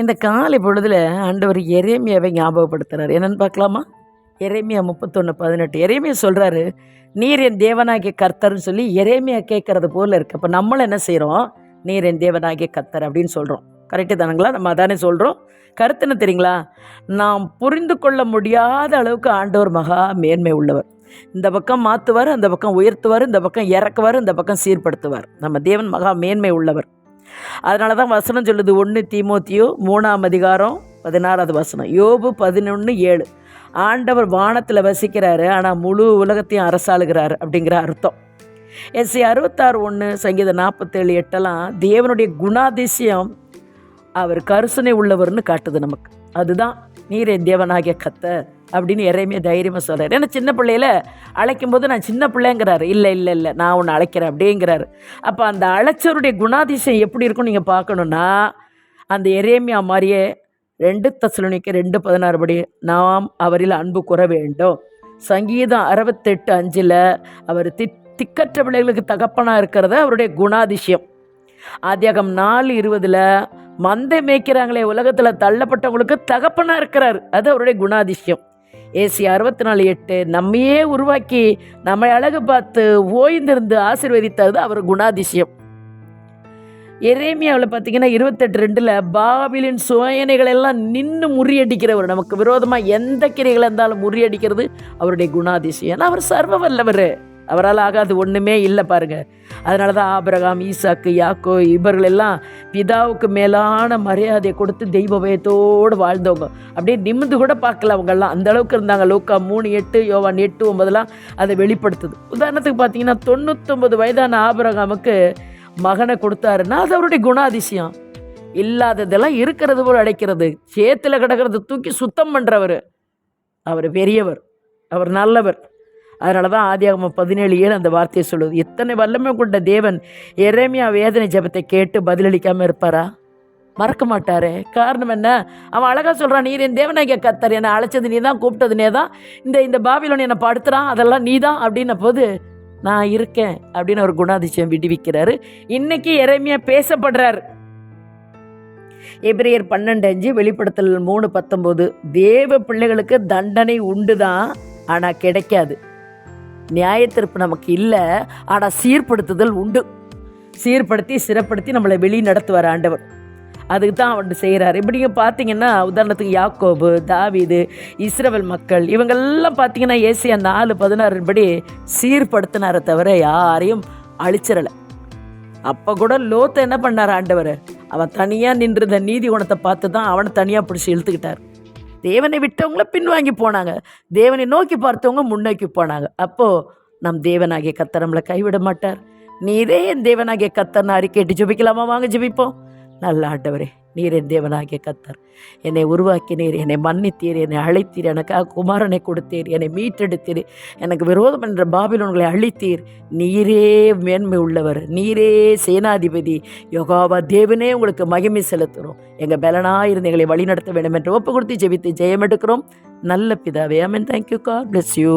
இந்த காலை பொழுதில் ஆண்டவர் எரேமியாவை ஞாபகப்படுத்துகிறார் என்னென்னு பார்க்கலாமா? எரேமியா முப்பத்தொன்று பதினெட்டு. எரேமியா சொல்கிறாரு நீர் என் தேவனாகிய கர்த்தர்னு சொல்லி எரேமியா கேட்குறது போல் இருக்கு. அப்போ நம்மளும் என்ன செய்கிறோம் நீர் என் தேவனாகிய கர்த்தர் அப்படின்னு சொல்கிறோம் கரெக்டு தானுங்களா நம்ம அதானே சொல்கிறோம் கருத்து என்ன தெரியுங்களா? நாம் புரிந்து கொள்ள முடியாத அளவுக்கு ஆண்டவர் மகா மேன்மை உள்ளவர். இந்த பக்கம் மாற்றுவார் அந்த பக்கம் உயர்த்துவார் இந்த பக்கம் இறக்குவார் இந்த பக்கம் சீர்படுத்துவார். நம்ம தேவன் மகா மேன்மை உள்ளவர். அதனால தான் வசனம் சொல்லுது ஒன்று தீமோத்தியோ மூணாம் அதிகாரம் பதினாறாவது வசனம். யோபு பதினொன்று ஏழு. ஆண்டவர் வானத்தில் வசிக்கிறாரு ஆனால் முழு உலகத்தையும் அரசாளுகிறார் அப்படிங்கிற அர்த்தம். எஸ்சி அறுபத்தாறு ஒன்று சங்கீதம் நாற்பத்தேழு எட்டெல்லாம் தேவனுடைய குணாதிசயம் அவர் கருசனை உள்ளவர்னு காட்டுது நமக்கு. அதுதான் நீரே தேவனாகிய கத்த அப்படின்னு இறைமையை தைரியமாக சொல்கிறார் ஏன்னா சின்ன பிள்ளையில அழைக்கும் போது நான் சின்ன பிள்ளைங்கிறாரு. இல்லை இல்லை இல்லை நான் உன்னை அழைக்கிறேன் அப்படிங்கிறாரு. அப்போ அந்த அழைச்சவருடைய குணாதிசயம் எப்படி இருக்கும் நீங்கள் பார்க்கணுன்னா அந்த எரேமியா மாதிரியே ரெண்டு தசலுனிக்கு ரெண்டு பதினாறு படி நாம் அவரில் அன்பு கூற வேண்டும். சங்கீதம் அறுபத்தெட்டு அஞ்சில் அவர் தி திக்கற்ற பிள்ளைகளுக்கு தகப்பனாக இருக்கிறது அவருடைய குணாதிசயம். ஆதியாகம் நாலு இருபதில் மந்தை மேய்க்கிறாங்களே உலகத்தில் தள்ளப்பட்டவங்களுக்கு தகப்பனாக இருக்கிறார். அது அவருடைய குணாதிசயம். ஏசி அறுபத்தி நாலு எட்டு நம்மையே உருவாக்கி நம்மை அழகு பார்த்து ஓய்ந்திருந்து ஆசிர்வதித்தது அவர் குணாதிசயம். எரேமியாவில் பார்த்தீங்கன்னா இருபத்தெட்டு ரெண்டில் பாபிலின் சுயனைகள் எல்லாம் நின்று முறியடிக்கிறவர். நமக்கு விரோதமாக எந்த கிரைகள் இருந்தாலும் முறியடிக்கிறது அவருடைய குணாதிசயம். ஏன்னா அவர் சர்வ வல்லவர் அவரால் ஆகாது ஒன்றுமே இல்லை பாருங்க. அதனால தான் ஆபிரகாம் ஈசாக்கு யாக்கோ இவர்கள் எல்லாம் பிதாவுக்கு மேலான மரியாதையை கொடுத்து தெய்வ பயத்தோடு வாழ்ந்தவங்க. அப்படியே நிமிந்து கூட பார்க்கல அவங்கெல்லாம். அந்த அளவுக்கு இருந்தாங்க. லோக்கா மூணு எட்டு யோவான் எட்டு ஒன்பதுலாம் அதை வெளிப்படுத்துது. உதாரணத்துக்கு பார்த்தீங்கன்னா தொண்ணூத்தொம்பது வயதான ஆபரகாமுக்கு மகனை கொடுத்தாருன்னா அது அவருடைய குணாதிசயம். இல்லாததெல்லாம் இருக்கிறது போல் அடைக்கிறது. சேத்துல கிடக்கிறத தூக்கி சுத்தம் பண்ணுறவர் அவர் பெரியவர். அவர் நல்லவர். அதனால தான் ஆதியாகம பதினேழு ஏழு அந்த வார்த்தையை சொல்லுது. எத்தனை வல்லமை கொண்ட தேவன் எரேமியா வேதனை ஜெபத்தை கேட்டு பதிலளிக்காமல் இருப்பாரா? மறக்க மாட்டாரே. காரணம் என்ன? அவன் அழகாக சொல்கிறான் நீர் என் தேவனாகிய கத்தர். என்னை அழைச்சது நீ தான் கூப்பிட்டது நீ தான் இந்த இந்த பாபிலோன் என்னை படுத்துறான். அதெல்லாம் நீ தான் அப்படின்ன போது நான் இருக்கேன். அப்படின்னு ஒரு குணாதிசயம் விடுவிக்கிறாரு. இன்னைக்கு இறைமையாக பேசப்படுறார். எபிரியர் பன்னெண்டு அஞ்சு வெளிப்படுத்தல் மூணு பத்தொம்போது தேவ பிள்ளைகளுக்கு தண்டனை உண்டு தான் ஆனால் கிடைக்காது. நியாயத்திற்பு நமக்கு இல்லை ஆனால் சீர்படுத்துதல் உண்டு. சீர்படுத்தி சிறப்படுத்தி நம்மளை வெளி நடத்துவார் ஆண்டவர். அதுக்கு தான் அவர் செய்கிறாரு இப்படிங்க பார்த்தீங்கன்னா உதாரணத்துக்கு யாக்கோபு தாவிது இஸ்ரவேல் மக்கள் இவங்கெல்லாம் பார்த்தீங்கன்னா ஏசியா நாலு பதினாறுபடி சீர்படுத்தினாரை தவிர யாரையும் அழிச்சிடலை. அப்போ கூட லோத்தை என்ன பண்ணார் ஆண்டவர்? அவன் தனியாக நின்றிருந்த நீதி குணத்தை பார்த்து தான் அவனை தனியாக பிடிச்சி இழுத்துக்கிட்டார். தேவனை விட்டவங்கள பின்வாங்கி போனாங்க. தேவனை நோக்கி பார்த்தவங்க முன்னோக்கி போனாங்க. அப்போது நம் தேவனாகிய கத்தர் நம்மளை கைவிட மாட்டார். நீரே என் தேவனாகிய கத்தர்னு அறிக்கைட்டு ஜெபிக்கலாமா? வாங்க ஜெபிப்போம். நல்ல ஆண்டவரே நீர் என் தேவனாகிய கத்தர் என்னை உருவாக்கினீர் என்னை மன்னித்தீர் என்னை அழைத்தீர் எனக்காக குமாரனை கொடுத்தீர் என்னை மீட்டெடுத்தீர் எனக்கு விரோதம் என்ற பாபிலோன்களை அழித்தீர். நீரே மேன்மை உள்ளவர் நீரே சேனாதிபதி. யோகாவா தேவனே உங்களுக்கு மகிமை செலுத்துகிறோம். எங்கள் பலனாக இருந்து எங்களை வழிநடத்த வேண்டும் என்று ஒப்பு கொடுத்து ஜெபித்து ஜெயம் எடுக்கிறோம் நல்ல பிதாவே Aman thank you God bless you